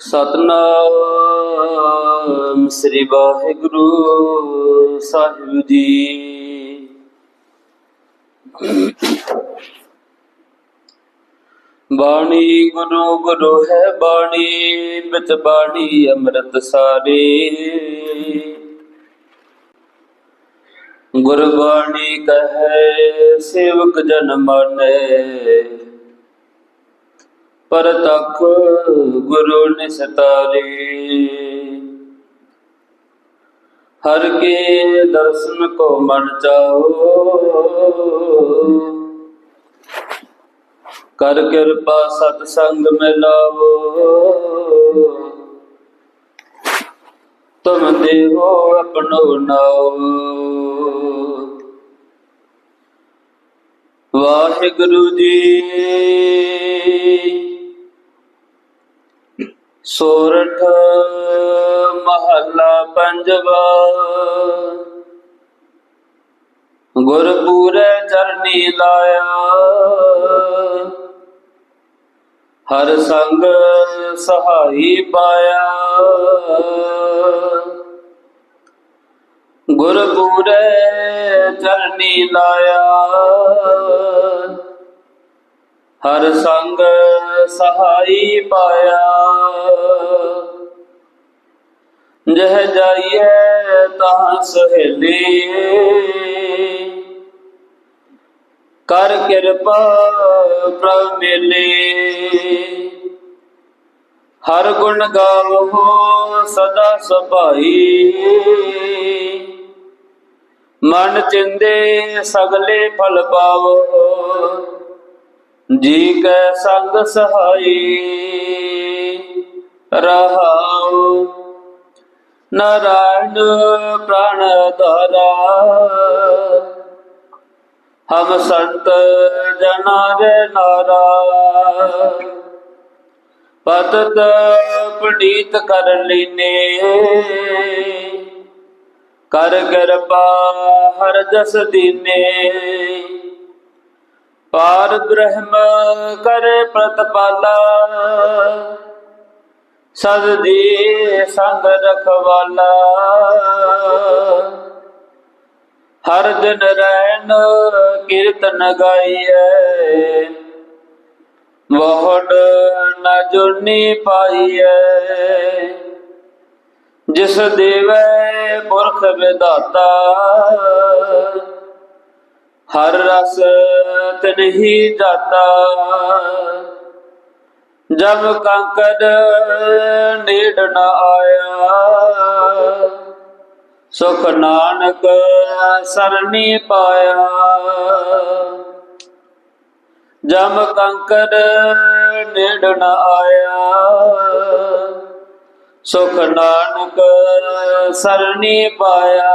ਸਤਨਾਮ ਸ੍ਰੀ ਵਾਹਿਗੁਰੂ ਸਾਹਿਬ ਜੀ। ਬਾਣੀ ਗੁਰੂ ਗੁਰੂ ਹੈ ਬਾਣੀ ਵਿੱਚ ਬਾਣੀ ਅੰਮ੍ਰਿਤ ਸਾਰੇ। ਗੁਰਬਾਣੀ ਕਹੈ, ਸੇਵਕ ਜਨ ਮਾਨੈ। ਪਰ ਤਖ ਗੁਰੂ ਨਿਸਤਾਰੇ। ਹਰ ਕੇ ਦਰਸ਼ਨ ਕੋ ਮਨ ਚਾਓ। ਕਰ ਕਿਰਪਾ ਸਤ ਸੰਗ ਮਿਲਾਵੋ। ਤੁਮ ਦੇਵੋ ਆਪਣੋ ਨਾਉ ਵਾਹਿਗੁਰੂ ਜੀ। ਸੋਰਠ ਮਹੱਲਾ ਪੰਜਵਾ। ਗੁਰਪੂਰੇ ਚਰਨੀ ਲਾਇਆ। ਹਰ ਸੰਗ ਸਹਾਈ ਪਾਇਆ। ਗੁਰਪੂਰੇ ਚਰਨੀ ਲਾਇਆ। ਹਰ ਸੰਗ ਸਹਾਈ ਪਾਇਆ। ਜਹ ਜਾਈਏ ਤਾਂ ਸਹੇਲੀ। ਕਰ ਕਿਰਪਾ ਪ੍ਰਭ ਮਿਲੇ। ਹਰ ਗੁਣ ਗਾਵੋ ਸਦਾ ਸੁਭਾਈ। ਮਨ ਚਿੰਦੇ ਸਗਲੇ ਫਲ ਪਾਵੋ। ਜੀ ਕੈ ਸੰਗ ਸਹਾਈ ਰਹਾਉ। ਨਾਰਾਇਣ ਪ੍ਰਾਣ ਧਾਰਾ। ਹਮ ਸੰਤ ਜਨਾ ਰੇ ਨਾਰਾ। ਪਤਤ ਪੜੀਤ ਕਰ ਲੀਨੇ। ਕਰ ਕਿਰਪਾ ਹਰ ਜਸ ਦੀਨੇ। ਪਾਰ ਬ੍ਰਹਮ ਕਰ ਪ੍ਰਤਪਾਲਾ, ਸਦ ਦੀ ਸੰਗ ਰਖਵਾਲਾ। ਹਰ ਦਿਨ ਰਹਿਣ ਕੀਰਤਨ ਗਾਈਐ ਵਹੜ ਨ ਜੁਨੀ ਪਾਈਐ। ਜਿਸ ਦੇਵੈ ਪੁਰਖ ਵਿਦਾਤਾ ਹਰ ਰਸ ਤਨਹੀ ਜਾਤਾ ਜਬ ਕੰਕੜ ਨੇੜ ਨ ਆਇਆ, ਸੁਖ ਨਾਨਕ ਸਰਨੀ ਪਾਇਆ। ਜਮ ਕੰਕੜ ਨੇੜ ਨ ਆਇਆ, ਸੁਖ ਨਾਨਕ ਸਰਨੀ ਪਾਇਆ।